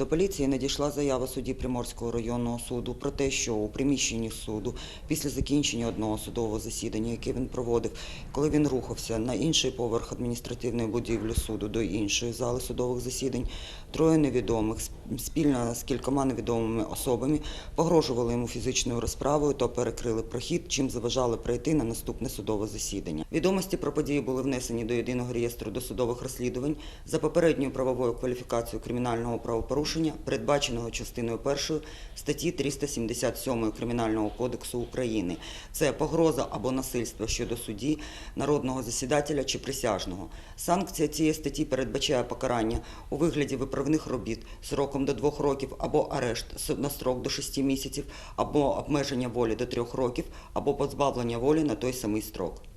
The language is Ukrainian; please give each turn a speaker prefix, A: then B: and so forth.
A: До поліції надійшла заява судді Приморського районного суду про те, що у приміщенні суду після закінчення одного судового засідання, яке він проводив, коли він рухався на інший поверх адміністративної будівлі суду до іншої зали судових засідань, троє невідомих спільно з кількома невідомими особами погрожували йому фізичною розправою та перекрили прохід, чим заважали пройти на наступне судове засідання. Відомості про події були внесені до єдиного реєстру досудових розслідувань за попередньою правовою кваліфікацією кримінального правопорушення, передбаченого частиною першої статті 377 Кримінального кодексу України. Це погроза або насильство щодо судді, народного засідателя чи присяжного. Санкція цієї статті передбачає покарання у вигляді виправних робіт сроком до двох років або арешт на строк до шести місяців, або обмеження волі до трьох років, або позбавлення волі на той самий строк.